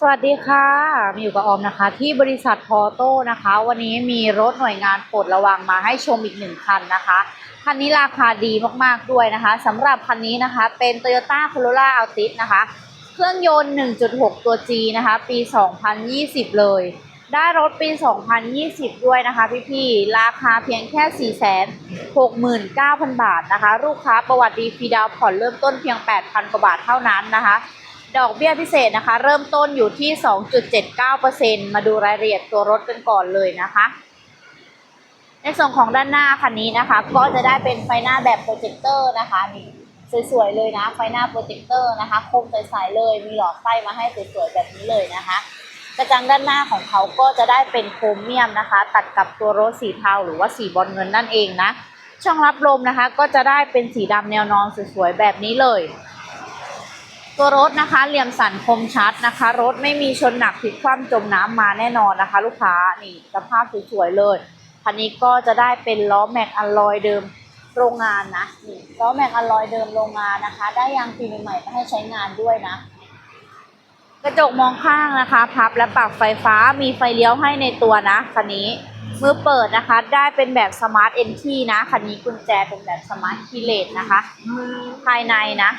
สวัสดีค่ะ มีอยู่กับออมนะคะ ที่บริษัททอโต้นะคะ วันนี้มีรถหน่วยงานปลดระวังมาให้ชมอีกหนึ่งคันนะคะ คันนี้ราคาดีมากๆด้วยนะคะสำหรับคันนี้นะคะเป็น Toyota Corolla Altis นะคะ เครื่องยนต์ 1.6 ตัว G นะคะ ปี 2020 เลย ได้รถปี 2020 ด้วยนะคะพี่ๆ ราคาเพียงแค่ 469,000 บาทนะคะ ลูกค้าประวัติดีฟรีดาวผ่อนเริ่มต้นเพียง 8,000 กว่าบาทเท่านั้นนะคะ ดอกเบี้ยพิเศษนะคะ เริ่มต้นอยู่ที่ 2.79%มาดูรายละเอียดตัวรถกันก่อนเลยนะคะ ในส่วนของด้านหน้าคันนี้นะคะ ก็จะได้เป็นไฟหน้าแบบโปรเจคเตอร์นะคะนี่สวยๆเลยนะ ไฟหน้าโปรเจคเตอร์นะคะคมใสๆเลยมีหลอดไฟมาให้สวยๆแบบนี้เลยนะคะกระจังด้านหน้าของเขาก็จะได้เป็นโครเมียมนะคะ ตัดกับตัวรถสีเทาหรือว่าสีบอลเงินนั่นเองนะ ช่องรับลมนะคะ ก็จะได้เป็นสีดำแนวนอนสวยๆแบบนี้เลย ตัวรถนะคะเหลี่ยมสันคมชัดนะคะ รถไม่มีชนหนักพลิกคว่ำจมน้ำมาแน่นอนนะคะ ลูกค้านี่สภาพสวยๆเลยคันนี้ก็จะได้เป็นล้อแม็กอลลอยเดิมโรงงานนะนี่ล้อแม็กอลลอยเดิมโรงงานนะคะ ได้ยางปีใหม่ๆมาให้ใช้งานด้วยนะ กระจกมองข้างนะคะ พับและปรับไฟฟ้ามีไฟเลี้ยวให้ในตัวนะคันนี้มือเปิดนะคะ ได้เป็นแบบสมาร์ทเอนทีนะคันนี้กุญแจเป็นแบบสมาร์ทคีเลสนะคะ ภายในนะ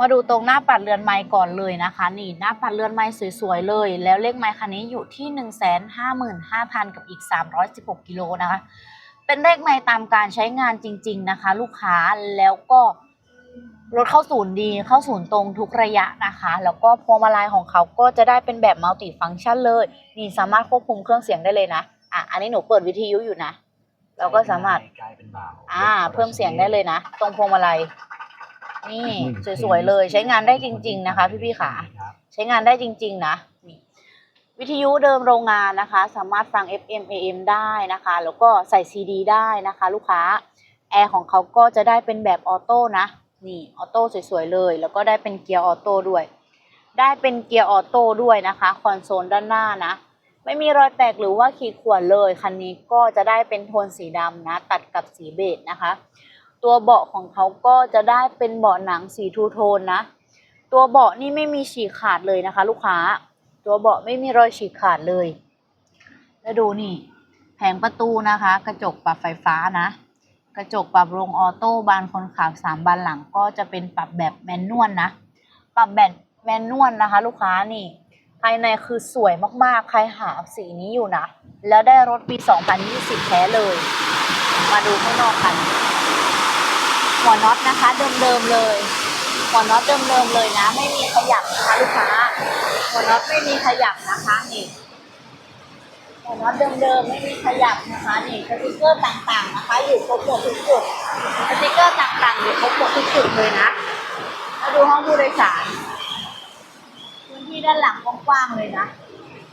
มาดูตรงหน้าปัดเรือนไม้ก่อนเลยนะคะ นี่หน้าปัดเรือนไม้สวยๆเลย แล้วเลขไม้คันนี้อยู่ที่หนึ่งแสนห้าหมื่นห้าพันกับอีกสามร้อยสิบหกกิโลนะคะ เป็นเลขไม้ตามการใช้งานจริง ๆนะคะ ลูกค้าแล้วก็รถเข้าศูนย์ดีเข้าศูนย์ตรงทุกระยะนะคะ แล้วก็พวงมาลัยของเขาก็จะได้เป็นแบบมัลติฟังก์ชันเลย นี่สามารถควบคุมเครื่องเสียงได้เลยนะอะอันนี้หนูเปิดวิทยุอยู่นะเราก็สามารถกลายเป็นเบาอ่า เพิ่มเสียงได้เลยนะ ตรงพวงมาลัย นี่สวยๆเลยใช้งานได้จริง ๆ นะคะ พี่ๆขาครับใช้งานได้จริง ๆ นะนี่วิทยุเดิมโรงงานนะคะ สามารถฟัง FM AM ได้นะคะ แล้วก็ใส่ CD ได้นะคะ ลูกค้าแอร์ของเขาก็จะได้เป็นแบบออโต้นะนี่ออโต้สวยๆเลย แล้วก็ได้เป็นเกียร์ออโต้ด้วย ได้เป็นเกียร์ออโต้ด้วยนะคะคอนโซลด้านหน้านะ ไม่มีรอยแตกหรือว่าขีดข่วนเลย คันนี้ก็จะได้เป็นโทนสีดำนะ ตัดกับสีเบจนะคะ ตัวเบาะของเขาก็จะได้เป็นเบาะหนังสีทูโทนนะ ตัวเบาะนี่ไม่มีฉีกขาดเลยนะคะ ลูกค้า ตัวเบาะไม่มีรอยฉีกขาดเลย แล้วดูนี่ แผงประตูนะคะ กระจกปรับไฟฟ้านะ กระจกปรับลงออโต้บานคนขับสามบานหลังก็จะเป็นปรับแบบแมนนวลนะปรับแบบแมนนวลนะคะ ลูกค้านี่ ภายในคือสวยมากๆ ใครหาสีนี้อยู่นะ แล้วได้รถปี 2020 แท้เลย มาดูข้างนอกกัน หัวน็อตนะคะเดิมๆเลยหัวน็อตเดิมๆเลยนะ ไม่มีขยับนะคะลูกค้าหัวน็อตไม่มีขยับนะคะนี่หัวน็อตเดิมๆไม่มีขยับนะคะนี่สติกเกอร์ต่างๆนะคะ อยู่ครบหมดทุกจุดสติกเกอร์ต่างๆอยู่ครบหมดทุกจุดเลยนะมาดูห้องผู้โดยสารพื้นที่ด้านหลังกว้างๆเลยนะ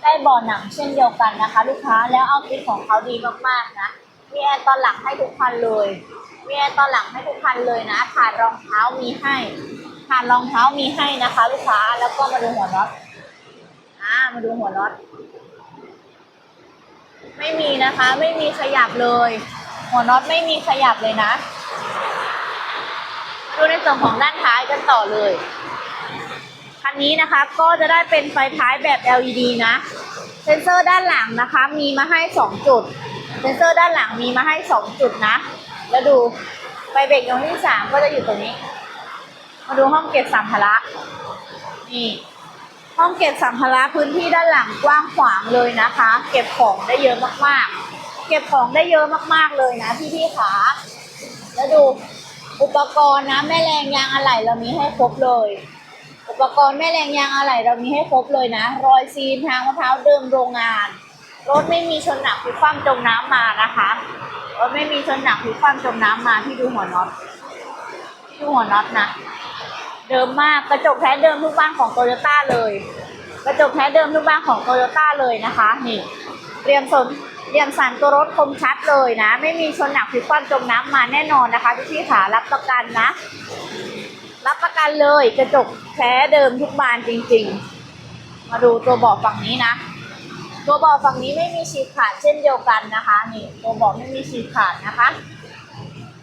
ได้เบ่อหนังเช่นเดียวกันนะคะ ลูกค้าแล้วเอาฟิตของเขาดีมากๆนะ มีแอร์ตอนหลังให้ทุกคันเลย มีแอร์ตอนหลังให้ทุกคันเลยนะถาดรองเท้ามีให้ถาดรองเท้ามีให้นะคะ ลูกค้า แล้วก็มาดูหัวน็อต อ่า มาดูหัวน็อต ไม่มีนะคะ ไม่มีขยับเลย หัวน็อตไม่มีขยับเลยนะ ดูในส่วนของด้านท้ายกันต่อเลย คันนี้นะคะก็จะได้เป็นไฟท้ายแบบ LED นะ เซนเซอร์ด้านหลังนะคะ มีมาให้ 2 จุด เซนเซอร์ด้านหลังมีมาให้ 2 จุดนะ แล้วดูไฟเบรกดวงที่ 3 ก็จะอยู่ตรงนี้ มาดูห้องเก็บสัมภาระ นี่ ห้องเก็บสัมภาระพื้นที่ด้านหลังกว้างขวางเลยนะคะ เก็บของได้เยอะมากๆ เก็บของได้เยอะมากๆเลยนะพี่ๆขาแล้วดูอุปกรณ์นะแม่แรงยางอะไหล่เรามีให้ครบเลย อุปกรณ์แม่แรงยางอะไหล่เรามีให้ครบเลยนะ รอยซีนทางมะพร้าวเดิมโรงงาน รถไม่มีชนหนักพลิกคว่ำจมน้ำมานะคะรถไม่มีชนหนักพลิกคว่ำจมน้ำมาที่ดูหัวน็อตที่ดูหัวน็อตนะเดิมมากกระจกแท้เดิมทุกบ้านของโตโยต้าเลย กระจกแท้เดิมทุกบ้านของโตโยต้าเลยนะคะ นี่เรียมสนเรียมสันตัวรถคมชัดเลยนะ ไม่มีชนหนักพลิกคว่ำจมน้ำมาแน่นอนนะคะพี่ๆขารับประกันนะ รับประกันเลยกระจกแท้เดิมทุกบานจริง ๆ มาดูตัวเบาะฝั่งนี้นะ ตัวบาะฝั่งนี้ไม่มีฉีกขาดเช่นเดียวกันนะคะ นี่ตัวบาะไม่มีฉีกขาดนะคะ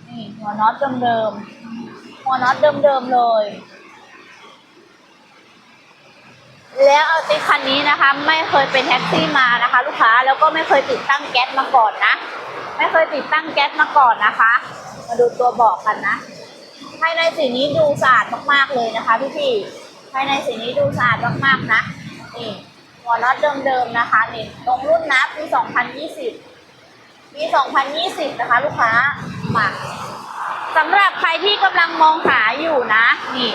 นี่หัวน็อตเดิมๆหัวน็อตเดิมๆเลย แล้วเอาติคันนี้นะคะ ไม่เคยเป็นแท็กซี่มานะคะ ลูกค้าแล้วก็ไม่เคยติดตั้งแก๊สมาก่อนนะ ไม่เคยติดตั้งแก๊สมาก่อนนะคะ มาดูตัวบอกกันนะภายในสีนี้ดูสะอาดมากๆเลยนะคะพี่พี่ๆภายในสีนี้ดูสะอาดมากๆนะนี่ หัวน็อตเดิมๆนะคะนี่ตรงรุ่นนะปี 2020 ปี 2020 นะคะ ลูกค้ามาสำหรับใครที่กำลังมองหาอยู่นะนี่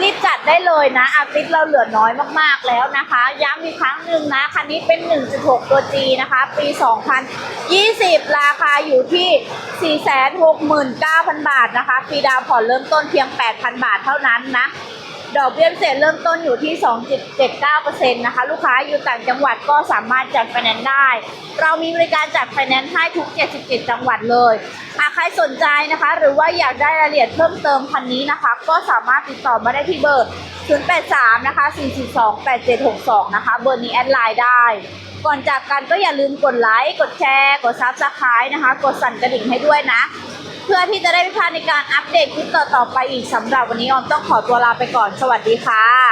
รีบจัดได้เลยนะอาติสเราเหลือน้อยมากๆแล้วนะคะ ย้ำอีกครั้งหนึ่งนะคันนี้เป็น 1.6 ตัว G นะคะ ปี 2020 ราคาอยู่ที่ 469,000 บาทนะคะฟรีดาวผ่อนเริ่มต้นเพียง 8,000 บาทเท่านั้นนะ ดอกเบี้ยพิเศษเริ่มต้นอยู่ที่ 2.79%นะคะ ลูกค้าอยู่ต่างจังหวัดก็สามารถจัดไฟแนนซ์ได้ เรามีบริการจัดไฟแนนซ์ให้ทุก 77 จังหวัดเลยหากใครสนใจนะคะ หรือว่าอยากได้รายละเอียดเพิ่มเติมคันนี้นะคะ ก็สามารถติดต่อมาได้ที่เบอร์ 083 นะคะ 442 8762 นะคะ เบอร์นี้แอดไลน์ได้ก่อนจากกันก็อย่าลืมกดไลค์ กดแชร์ กดซับสไครต์นะคะ กดสั่นกระดิ่งให้ด้วยนะ พื่อที่จะได้ไม่พลาดในการอัปเดตคลิปต่อๆไปอีกสำหรับวันนี้ออมต้องขอตัวลาไปก่อนสวัสดีค่ะ